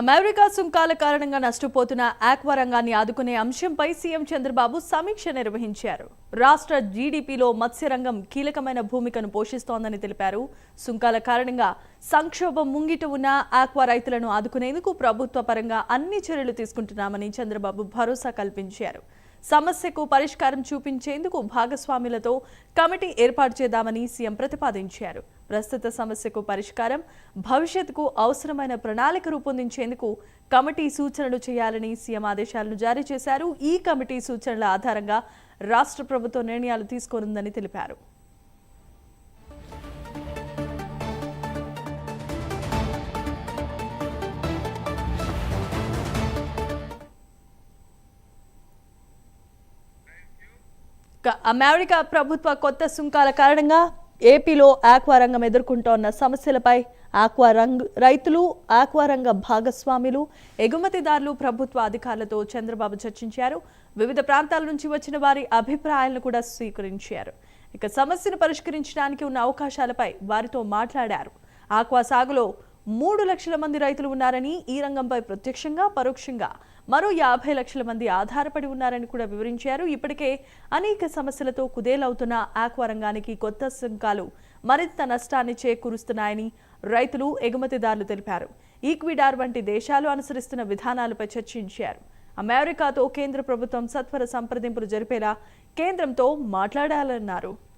America సుంకాల కారణంగా నష్టపోతున్న ఆక్వా రంగాన్ని ఆదుకునే అంశంపై సీఎం చంద్రబాబు సమీక్ష నిర్వహించారు. రాష్ట్ర జీడీపీలో మత్స్యరంగం కీలకమైన భూమికను పోషిస్తోందని తెలిపారు. సుంకాల కారణంగా సంక్షోభం ముంగిట ఉన్న ఆక్వా రైతులను ఆదుకునేందుకు ప్రభుత్వ పరంగా అన్ని చర్యలు తీసుకుంటున్నామని చంద్రబాబు భరోసా కల్పించారు. సమస్యకు పరిష్కారం చూపించేందుకు భాగస్వాములతో కమిటీ ఏర్పాటు చేద్దామని సీఎం ప్రతిపాదించారు. ప్రస్తుత సమస్యకు పరిష్కారం భవిష్యత్తుకు అవసరమైన ప్రణాళిక రూపొందించేందుకు కమిటీ సూచనలు చేయాలని సీఎం ఆదేశాలను జారీ చేశారు. ఈ కమిటీ సూచనల ఆధారంగా రాష్ట్ర ప్రభుత్వం నిర్ణయాలు తీసుకోనుందని తెలిపారు. అమెరికా ప్రభుత్వ కొత్త సుంకాల కారణంగా ఏపీలో ఆక్వా రంగం ఎదుర్కొంటోన్న సమస్యలపై ఆక్వా రంగ్ రైతులు ఆక్వా రంగ భాగస్వాములు ఎగుమతిదారులు ప్రభుత్వ అధికారులతో చంద్రబాబు చర్చించారు. వివిధ ప్రాంతాల నుంచి వచ్చిన వారి అభిప్రాయాలను కూడా స్వీకరించారు. ఇక సమస్యను పరిష్కరించడానికి ఉన్న అవకాశాలపై వారితో మాట్లాడారు. ఆక్వా సాగులో మూడు లక్షల మంది రైతులు ఉన్నారని ఈ రంగంపై ప్రత్యక్షంగా పరోక్షంగా మరో యాభై లక్షల మంది ఆధారపడి ఉన్నారని కూడా వివరించారు. ఇప్పటికే అనేక సమస్యలతో కుదేలవుతున్న ఆక్వా రంగానికి కొత్త సుంకాలు మరింత నష్టాన్ని చేకూరుస్తున్నాయని రైతులు ఎగుమతిదారులు తెలిపారు. ఈక్విడార్ వంటి దేశాలు అనుసరిస్తున్న విధానాలపై చర్చించారు. అమెరికాతో కేంద్ర ప్రభుత్వం సత్వర సంప్రదింపులు జరిపేలా కేంద్రంతో మాట్లాడాలన్నారు.